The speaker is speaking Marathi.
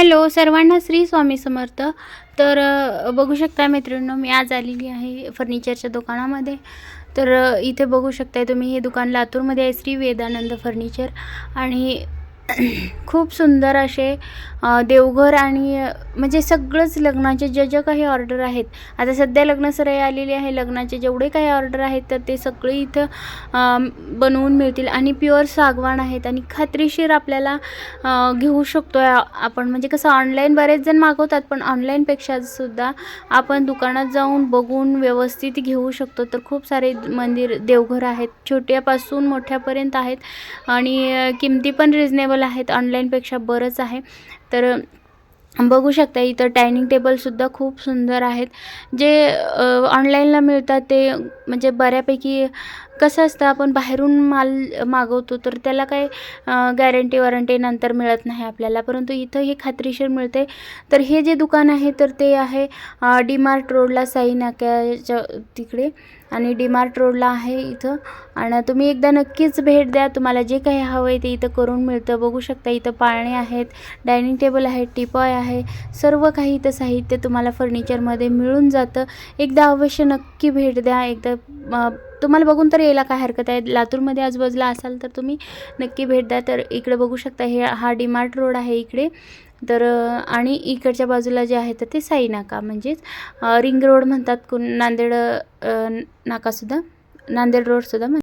हॅलो सर्वांना श्री स्वामी समर्थ. तर बघू शकता मैत्रिणींनो मी आज आलेली आहे फर्निचरच्या दुकानामध्ये. तर इथे बघू शकताय तुम्ही हे दुकान लातूरमध्ये आहे श्री वेदानंद फर्निचर. आणि खूप सुंदर असे देवघर आणि म्हणजे सगळंच लग्नाचे जे जे काही ऑर्डर आहेत. आता सध्या लग्नसराई आलेली आहे. लग्नाचे जेवढे काही ऑर्डर आहेत तर ते सगळे इथं बनवून मिळतील. आणि प्युअर सागवान आहेत. आणि खात्रीशीर आपल्याला घेऊ शकतो आपण. म्हणजे कसं ऑनलाईन बरेच जण मागवतात पण ऑनलाईनपेक्षा सुद्धा आपण दुकानात जाऊन बघून व्यवस्थित घेऊ शकतो. तर खूप सारे मंदिर देवघर आहेत. छोट्यापासून मोठ्यापर्यंत आहेत. आणि किमती पण रिजनेबल आहेत ऑनलाईनपेक्षा बरंच आहे. तर बघू शकता इथं डायनिंग टेबलसुद्धा खूप सुंदर आहेत. जे ऑनलाईनला मिळतात ते म्हणजे बऱ्यापैकी कसं असतं आपण बाहेरून माल मागवतो तर त्याला काय गॅरंटी वॉरंटी नंतर मिळत नाही आपल्याला. परंतु इथं हे खात्रीशीर मिळते तर हे जे दुकान आहे तर ते आहे डी मार्ट रोडला साई नाक्याच्या तिकडे. आणि डी मार्ट रोडला आहे इथं. आणि तुम्ही एकदा नक्कीच भेट द्या. तुम्हाला जे काही हवं आहे ते इथं करून मिळतं. बघू शकता इथं पाळणे आहेत डायनिंग टेबल आहे टिपॉय आहे. सर्व काही इथं साहित्य तुम्हाला फर्निचरमध्ये मिळून जातं. एकदा अवश्य नक्की नक्की भेट द्या. एकदा तुम्हाला बघून तर यायला काय हरकत आहे. लातूरमध्ये आजूबाजूला असाल तर तुम्ही नक्की भेट द्या. तर इकडे बघू शकता हे हा डीमार्ट रोड आहे इकडे. तर आणि इकडच्या बाजूला जे आहे तर ते साई नाका म्हणजेच रिंग रोड म्हणतात कोण नांदेड नाकासुद्धा नांदेड रोडसुद्धा म्हण